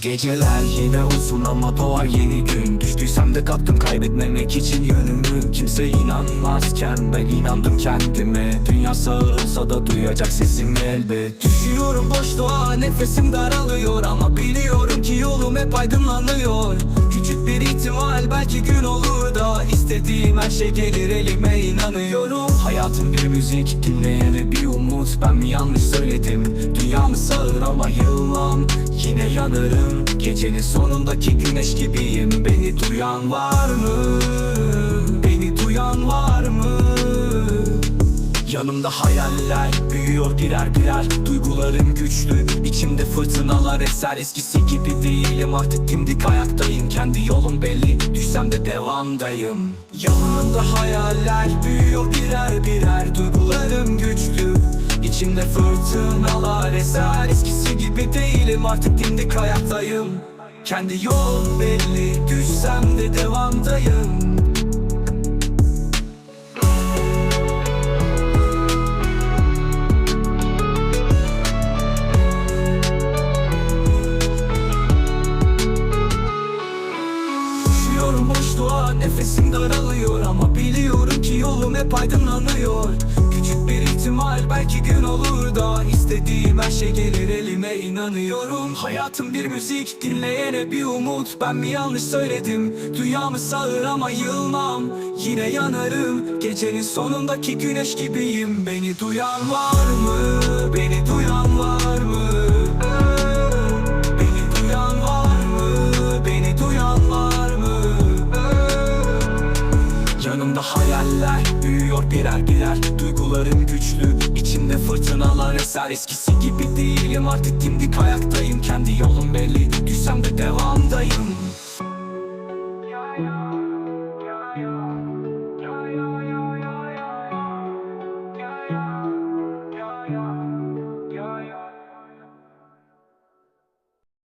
Geceler yine uzun ama doğar yeni gün. Düştüysem de kalktım kaybetmemek için yönümü. Kimse inanmazken ben inandım kendime. Dünya sağırsa da duyacak sesimi elbet. Düşüyorum boşluğa nefesim daralıyor. Ama biliyorum ki yolum hep aydınlanıyor. Küçük bir ihtimal belki gün olur da istediğim her şey gelir elime inanıyorum. Hayatım bir müzik dinleyene bir umut Ben mi yanlış söyledim? Dünyamı sağır ama yılmam Yine yanarım. Gecenin sonundaki güneş gibiyim. Beni duyan var mı? Beni duyan var mı? Yanımda hayaller büyüyor birer birer. Duygularım güçlü. İçimde fırtınalar eser. Eskisi gibi değilim. Artık dimdik ayaktayım. Kendi yolum belli. Düşsem de devamdayım. Yanımda hayaller büyüyor birer birer. Duygularım güçlü. İçimde fırtınalar eser. Eskisi gibi değilim artık dimdik ayaktayım Kendi yolum belli düşsem de devamdayım. Düşüyorum boşluğa nefesim daralıyor Ama biliyorum ki yolum hep aydınlanıyor. Küçük bir ihtimal belki gün olur da istediğim her şey gelir inanıyorum. Hayatım bir müzik dinleyene bir umut. Ben mi yanlış söyledim? Dünyamı sağır ama yılmam. Yine yanarım. Gecenin sonundaki güneş gibiyim. Beni duyan var mı? Beni duyan var mı? Beni duyan var mı? Beni duyan var mı? Yanımda hayaller büyüyor birer birer. Duygularım güçlü içimde fırtınalar eser. Eskisi gibi değilim artık dimdik ayaktayım. Kendi yolum belli düşsem de devamdayım